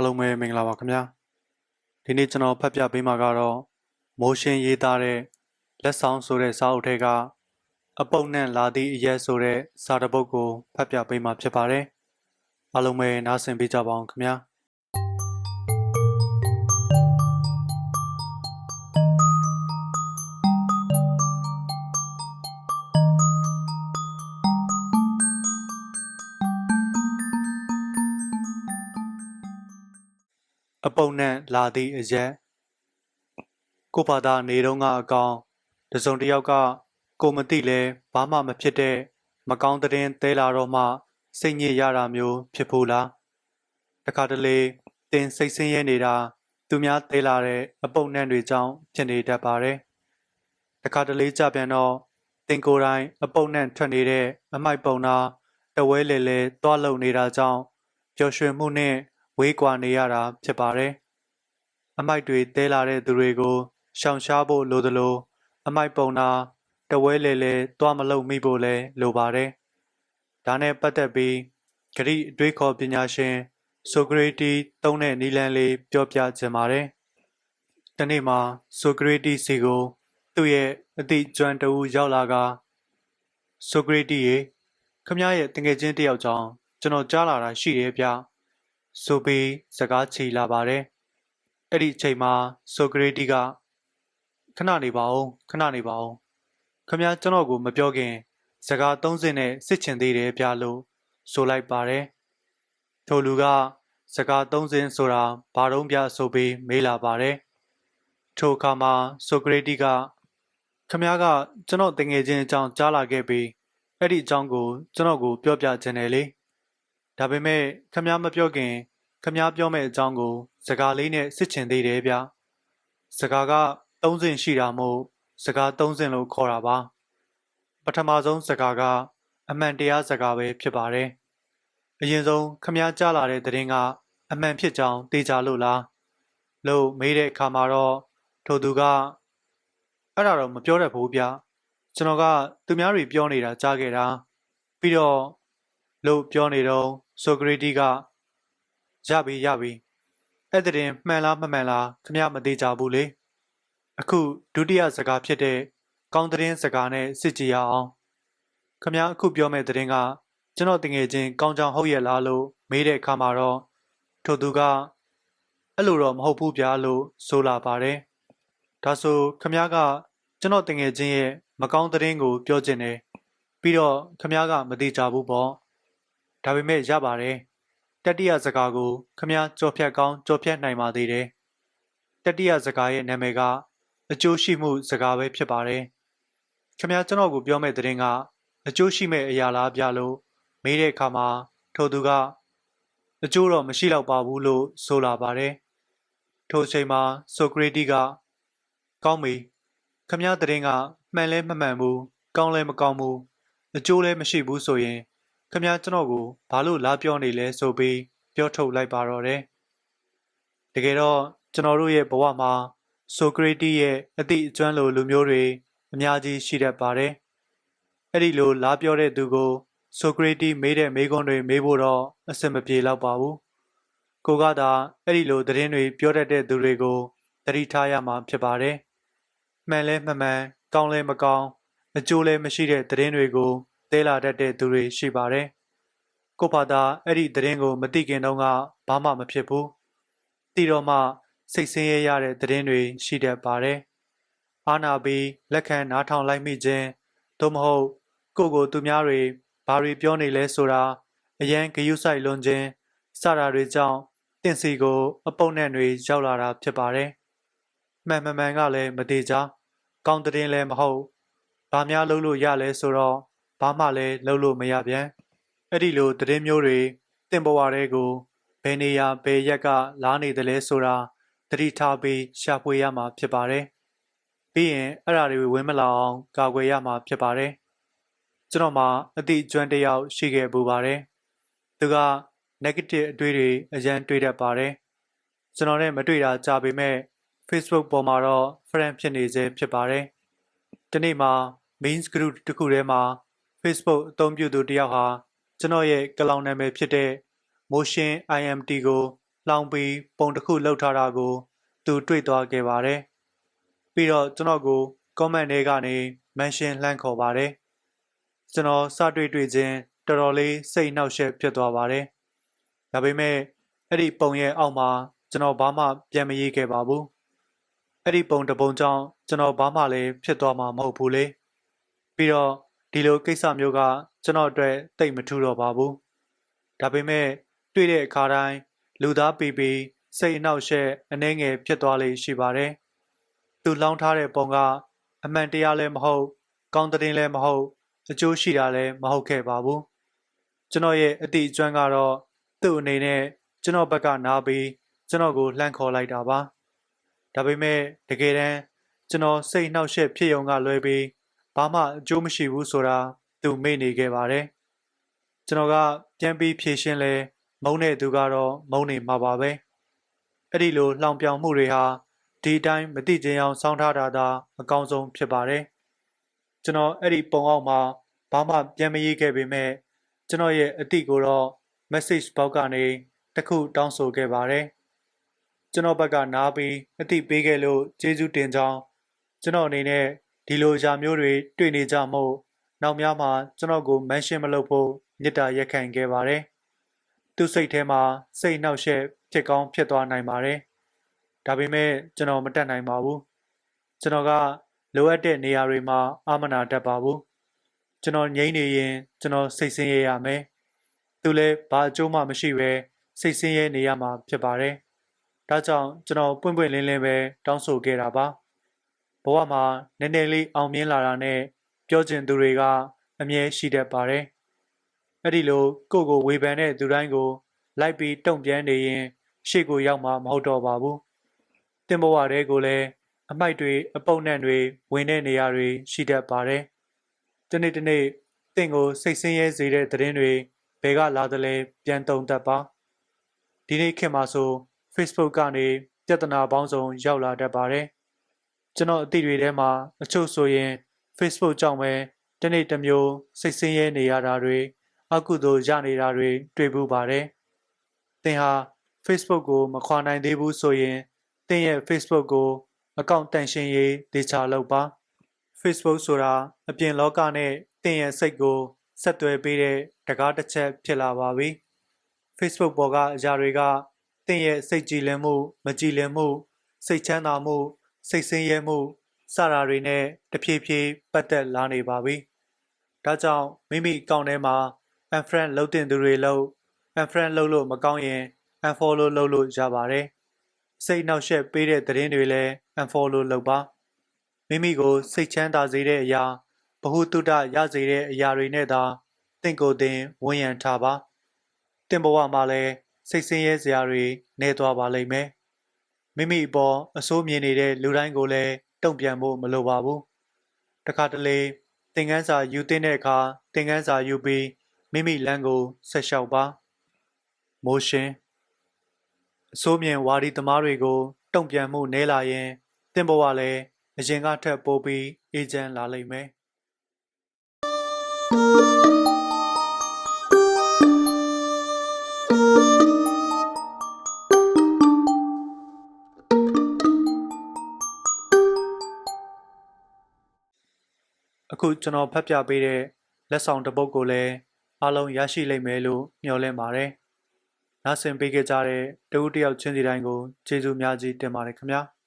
အားလုံးပဲမင်္ဂလာပါခင်ဗျာဒီနေ့ကျွန်တော်ဖတ်ပြပေးမှာကတော့မိုးရှင်းရေးသားတဲ့လက်ဆောင်ဆိုတဲ့စာအုပ်ထဲကအပုပ်နဲ့လာသည့်အရက်ဆိုတဲ့စာတစ်ပုဒ်ကိုဖတ်ပြပေးမှာဖြစ်ပါတယ်အားလုံးပဲနားဆင်ပေးကြပါအောင်ခင်ဗျာ အပုပ်နဲ့လာသည့်အရက်ကိုဘာသာနေတော့ကအကောင်တစုံတစ်ယောက်ကကိုမသိလဲဘာမှမဖြစ်တဲ့မကောင်းတဲ့သဲလာတော့မှစိတ်ညစ်ရတာမျိုးဖြစ်ဖို့လားတခါတလေတင်စိတ်ဆင်းရဲနေတာ သူများသဲလာတဲ့အပုပ်နဲ့တွေကြောင့်ဖြစ်နေတတ်ပါတယ်တခါတလေကြပြန်တော့တင်ကိုယ်တိုင်အပုပ်နဲ့ထွက်နေတဲ့အမိုက်ပုံနာတဝဲလေလေတွားလုံနေတာကြောင့်ပျော်ရွှင်မှုနဲ့ ဝေးကွာနေရတာဖြစ်ပါတယ်။အမိုက်တွေတဲလာတဲ့သူတွေကိုရှောင်ရှားဖို့လိုသလိုအမိုက်ပုံနာတဝဲလေလေတွားမလုံမိဖို့လည်းလိုပါတယ်။ဒါနဲ့ပတ်သက်ပြီးဂရိအတွေးခေါ်ပညာရှင်ဆိုကရေတီတုံးတဲ့နီလန်လေးပြောပြခြင်းပါတယ်။ဒီနေ့မှာဆိုကရေတီစီကိုသူ့ရဲ့အသည့်ကျွမ်းတူရောက်လာကဆိုကရေတီရေခမရဲ့တငယ်ချင်းတယောက်ကြောင့်ကျွန်တော်ကြားလာတာရှိတယ်ဗျ။ ဆိုပြီးစကားချီလာပါတယ်။အဲ့ဒီအချိန်မှာဆိုကရေတီကခဏနေပါဦးခဏနေပါဦးခမကျွန်တော်ကိုမပြောခင် စကားသုံးစင်းနဲ့စစ်ချင်သေးတယ်ပြလို့ဆိုလိုက်ပါတယ်။ထိုလူကစကားသုံးစင်းဆိုတာဘာတော့ပြဆိုပြီးမေးလာပါတယ်။ထိုအခါမှာဆိုကရေတီကခမကကျွန်တော်တငယ်ချင်းအကြောင်းကြားလာခဲ့ပြီးအဲ့ဒီအကြောင်းကိုကျွန်တော်ကိုပြောပြခြင်းတယ်လေ။ ဒါပေမဲ့ခမားမပြောခင်ခမားပြောမဲ့အကြောင်းကို စကားလေးနဲ့စစ်ချင်သေးတယ်ဗျစကားကသုံးစင်ရှိတာမို့စကားသုံးစင်လို့ခေါ်တာပါပထမဆုံးစကားကအမှန်တရားစကားပဲဖြစ်ပါတယ်အရင်ဆုံးခမားကြားလာတဲ့သတင်းကအမှန်ဖြစ်ကြောင်းသိကြလို့လားလို့မေးတဲ့အခါမှာတော့ထိုသူကအဲ့ဒါတော့မပြောတတ်ဘူးဗျကျွန်တော်ကသူများတွေပြောနေတာကြားခဲ့တာပြီးတော့လို့ပြောနေတော့ ဆိုကရေတီကရပြီရပြီအဲ့တဲ့တင်မှန်လားမမှန်လားခမမသေးကြဘူးလေအခုဒုတိယစကားဖြစ်တဲ့ကောင်းတဲ့စကားနဲ့စစ်ကြည့်ရအောင်ခမအခုပြောမဲ့တဲ့ကကျွန်တော်တငယ်ချင်းကောင်းချောင်းဟုတ်ရဲ့လားလို့မေးတဲ့အခါမှာတော့ထိုသူကအဲ့လိုတော့မဟုတ်ဘူးဗျာလို့ဆိုလာပါတယ်ဒါဆိုခမကကျွန်တော်တငယ်ချင်းရဲ့မကောင်းတဲ့ကို ပြောချင်တယ်ပြီးတော့ခမကမသေးကြဘူးပေါ့ ဒါပေမဲ့ရပါတယ်တတိယစကားကိုခမကြော်ဖြတ်ကောင်းကြော်ဖြတ်နိုင်ပါသေးတယ်တတိယစကားရဲ့နာမည်ကအကျိုးရှိမှုစကားပဲဖြစ်ပါတယ်ခမကျွန်တော်ကိုပြောမဲ့တဲ့ကအကျိုးရှိမဲ့အရာလားပြလို့မေးတဲ့အခါမှာထိုသူကအကျိုးတော့မရှိတော့ပါဘူးလို့ဆိုလာပါတယ်ထိုအချိန်မှာဆိုကရေတီကကောင်းပြီခမတဲ့ကမှန်လဲမမှန်ဘူးကောင်းလဲမကောင်းဘူးအကျိုးလဲမရှိဘူးဆိုရင် ခမကျွန်တော်ကိုဘာလို့လာပြောနေလဲဆိုပြီးပြောထုတ်လိုက်ပါတော့တယ်။တကယ်တော့ကျွန်တော်တို့ရဲ့ဘဝမှာဆိုကရေတီရဲ့အသည့်အကျွမ်းလိုလူမျိုးတွေအများကြီးရှိတတ်ပါတယ်။အဲ့ဒီလိုလာပြောတဲ့သူကိုဆိုကရေတီမေးတဲ့မေးခွန်းတွေမေးဖို့တော့အဆင်မပြေတော့ပါဘူး။ကိုကသာအဲ့ဒီလိုသတင်းတွေပြောတတ်တဲ့သူတွေကိုတတိထားရမှာဖြစ်ပါတယ်။မှန်လဲမမှန်ကောင်းလဲမကောင်းအကျိုးလဲမရှိတဲ့သတင်းတွေကို သေးလာတတ်တဲ့သူတွေရှိပါတယ်။ကိုဖာသာအဲ့ဒီသတင်းကို မသိခင်တုန်းကဘာမှမဖြစ်ဘူး။သိတော့မှစိတ်ဆင်းရဲရတဲ့သတင်းတွေရှိတတ်ပါတယ်။အာနာပြီးလက်ခံနားထောင်လိုက်မိခြင်းသို့မဟုတ်ကိုယ့်ကိုသူများတွေဘာတွေပြောနေလဲဆိုတာအရန်ဂယုစိုက်လွန်ခြင်းစတာတွေကြောင့်တင့်စီကို အပုပ်နဲ့တွေရောက်လာတာဖြစ်ပါတယ်။မှန်မှန်မှန်ကလည်းမသေးကြ။ကောင်းတဲ့လည်းမဟုတ်။ဘာများလုပ်လို့ရလဲဆိုတော့ ဘာမှလည်းလုပ်လို့မရပြန်အဲ့ဒီလိုသတင်းမျိုးတွေတင့်ဘဝတွေကိုဘယ်နေရာဘယ်ရက်ကလာနေတယ်လဲဆိုတာသတိထားပြီးရှာဖွေရမှာဖြစ်ပါတယ်ပြီးရင်အဲ့ဒါတွေဝင်မလာအောင်ကာကွယ်ရမှာဖြစ်ပါတယ်ကျွန်တော်မှာအတိအကျွမ်းတစ်ယောက်ရှိခဲ့ပူပါတယ်သူက negative အတွေ့တွေအရန်တွေ့တတ်ပါတယ်ကျွန်တော်နဲ့မတွေ့တာကြာပေမဲ့ Facebook ပေါ်မှာတော့ friend ဖြစ်နေစေဖြစ်ပါတယ်ဒီနေ့မှာ main group တစ်ခုထဲမှာ Facebook အသုံးပြုသူတယောက်ဟာကျွန်တော်ရဲ့ကလောင်နာမည်ဖြစ်တဲ့ Motion IMT ကိုလှောင်ပြီးပုံတစ်ခုလှုပ်ထားတာကို သူတွေ့သွားခဲ့ပါတယ်။ပြီးတော့ကျွန်တော်ကို comment ထဲကနေ mention လှမ်းခေါ်ပါတယ်။ကျွန်တော်စတွေ့တွေ့ချင်းတော်တော်လေးစိတ်နှောက်ယှက်ဖြစ်သွားပါတယ်။ဒါပေမဲ့အဲ့ဒီပုံရဲ့အောက်မှာကျွန်တော်ဘာမှပြန်မရေးခဲ့ပါဘူး။အဲ့ဒီပုံတစ်ပုံကြောင့်ကျွန်တော်ဘာမှလည်းဖြစ်သွားမှာမဟုတ်ဘူးလေ။ပြီးတော့ ဒီလိုကိစ္စမျိုးကကျွန်တော်အတွက်တိတ်မထူတော့ပါဘူး။ဒါပေမဲ့တွေ့တဲ့အခါတိုင်းလူသားပီပီစိတ်အနှောက်အယှက်အနှဲငယ်ဖြစ်သွားလေရှိပါတယ်။သူလောင်းထားတဲ့ပုံကအမှန်တရားလည်းမဟုတ် ကောင်းတဲ့လည်းမဟုတ်အကျိုးရှိတာလည်းမဟုတ်ခဲ့ပါဘူး။ကျွန်တော်ရဲ့အတိအကျွမ်းကတော့သူ့အနေနဲ့ကျွန်တော်ဘက်ကနားပြီးကျွန်တော်ကိုလှမ်းခေါ်လိုက်တာပါ။ဒါပေမဲ့တကယ်တမ်းကျွန်တော်စိတ်နှောက်ယှက်ဖြစ်ုံကလွဲပြီး ဘာမှအကျိုးမရှိဘူးဆိုတာသူမေ့နေခဲ့ပါတယ်။ကျွန်တော်ကပြန်ပြီးဖြေရှင်းလဲမုန်းတဲ့သူကတော့မုန်းနေမှာပါပဲအဲ့ဒီလိုလှောင်ပြောင်မှုတွေဟာဒီအတိုင်းမတိကျအောင်စောင်းထားတာသာအကောင်းဆုံးဖြစ်ပါတယ်ကျွန်တော်အဲ့ဒီပုံအောက်မှာဘာမှပြန်မရေးခဲ့ပေမဲ့ကျွန်တော်ရဲ့အတိကိုတော့ message box ကနေတခုတောင်းဆိုခဲ့ပါတယ်ကျွန်တော်ဘက်ကနားပြီးအတိပေးခဲ့လို့ကျေးဇူးတင်ကြောင်းကျွန်တော်အနေနဲ့ ဒီလိုຢာမျိုးတွေတွေ့နေကြမို့နောက်များမှာကျွန်တော်ကို mention မလုပ်ဖို့မေတ္တာရက်ခံခဲ့ပါတယ်သူ့စိတ်ထဲမှာစိတ်နှောက်ယှက်ဖြစ်ကောင်းဖြစ်သွားနိုင်ပါတယ်။ဒါပေမဲ့ကျွန်တော်မတက်နိုင်ပါဘူး။ကျွန်တော်ကလိုအပ်တဲ့နေရာတွေမှာအာမနာတတ်ပါဘူး။ကျွန်တော်ငြိမ့်နေရင်ကျွန်တော်စိတ်ဆင်းရဲရမယ်။သူလည်းဘာအကျိုးမှမရှိပဲစိတ်ဆင်းရဲနေရမှာဖြစ်ပါတယ်။ဒါကြောင့်ကျွန်တော်ပွင့်ပွင့်လင်းလင်းပဲတောင်းဆိုခဲ့တာပါ။ ဘဝမှာနည်းနည်းလေးအောင်မြင်လာတာနဲ့ပြောချင်သူတွေကအမြဲရှိတတ်ပါတယ်။အဲ့ဒီလိုကိုကိုဝေဖန်တဲ့သူတိုင်းကို လိုက်ပြီးတုံ့ပြန်နေရင်ရှေ့ကိုရောက်မှာမဟုတ်တော့ပါဘူးတင်ဘဝတဲကိုလည်းအမိုက်တွေအပုပ်နှံ့တွေဝင်တဲ့နေရာတွေရှိတတ်ပါတယ်တနေ့တနေ့တင့်ကိုစိတ်ဆင်းရဲစေတဲ့သတင်းတွေဘယ်ကလာသလဲပြန်တုံတတ်ပါဒီနေ့ခေတ်မှာဆို Facebook ကနေပြဿနာပေါင်းစုံရောက်လာတတ်ပါတယ် ကျွန်တော်အသည့်တွေထဲမှာအချို့ဆိုရင် Facebook ကြောင့်ပဲတနေ့တစ်မျိုးစိတ်ဆင်းရဲနေရတာတွေအကုသိုလ်ရနေတာတွေတွေ့ဘူးပါတယ်။သင်ဟာ Facebook ကိုမခွာနိုင်သေးဘူးဆိုရင်သင်ရဲ့ Facebook ကိုအကောင့်တန်ရှင်းရေးဒေချာလုပ်ပါ Facebook ဆိုတာအပြင်လောကနဲ့သင်ရဲ့စိတ်ကိုဆက်သွယ်ပေးတဲ့တကားတစ်ချက်ဖြစ်လာပါပြီ။ Facebook ပေါ်ကအရာတွေကသင်ရဲ့စိတ်ကြည်လင်မှု မကြည်လင်မှု စိတ်ချမ်းသာမှု စိတ်ဆင်းရဲမှုစတာတွေနဲ့တဖြည်းဖြည်းပတ်သက်လာနေပါပြီ။ဒါကြောင့်မိမိအကောင့်ထဲမှာ unfriend လုပ်တင်သူတွေလုပ် unfriend လုပ်လို့မကောင်းရင် unfollow လုပ်လို့ရပါတယ်။စိတ်နှောက်ယှက်ပေးတဲ့သတင်းတွေလည်း unfollow လုပ်ပါ။မိမိကိုစိတ်ချမ်းသာစေတဲ့အရာဘ ഹു တုတရစေတဲ့အရာတွေနဲ့သာတင့်ကိုယ်တင်ဝန်ရံထားပါ။တင့်ဘဝမှာလည်းစိတ်ဆင်းရဲစရာတွေနေသွားပါလိမ့်မယ်။ မိမိအပေါ်အဆိုးမြင်နေတဲ့လူတိုင်းကိုလည်းတုံ့ပြန်ဖို့မလိုပါဘူး။တခါတလေသင်ခန်းစာယူတဲ့အခါသင်ခန်းစာယူပြီးမိမိလမ်းကိုဆက်လျှောက်ပါမိုးရှင်အစိုးမြင်ဝါဒီသမားတွေကိုတုံ့ပြန်မှုနဲလာရင်တင့်ဘဝလည်းအရင်ကထက်ပိုပြီးအေဂျင့်လာလိမ့်မယ် အခုကျွန်တော်ဖတ်ပြပေးတဲ့လက်ဆောင်တစ်ပုဒ်ကိုလည်းအားလုံးရရှိလိမ့်မယ်လို့မျှော်လင့်ပါတယ်။နားဆင်ပေးကြတဲ့တဦးတယောက်ချင်းစီတိုင်းကိုကျေးဇူးများကြီးတင်ပါတယ်ခင်ဗျာ။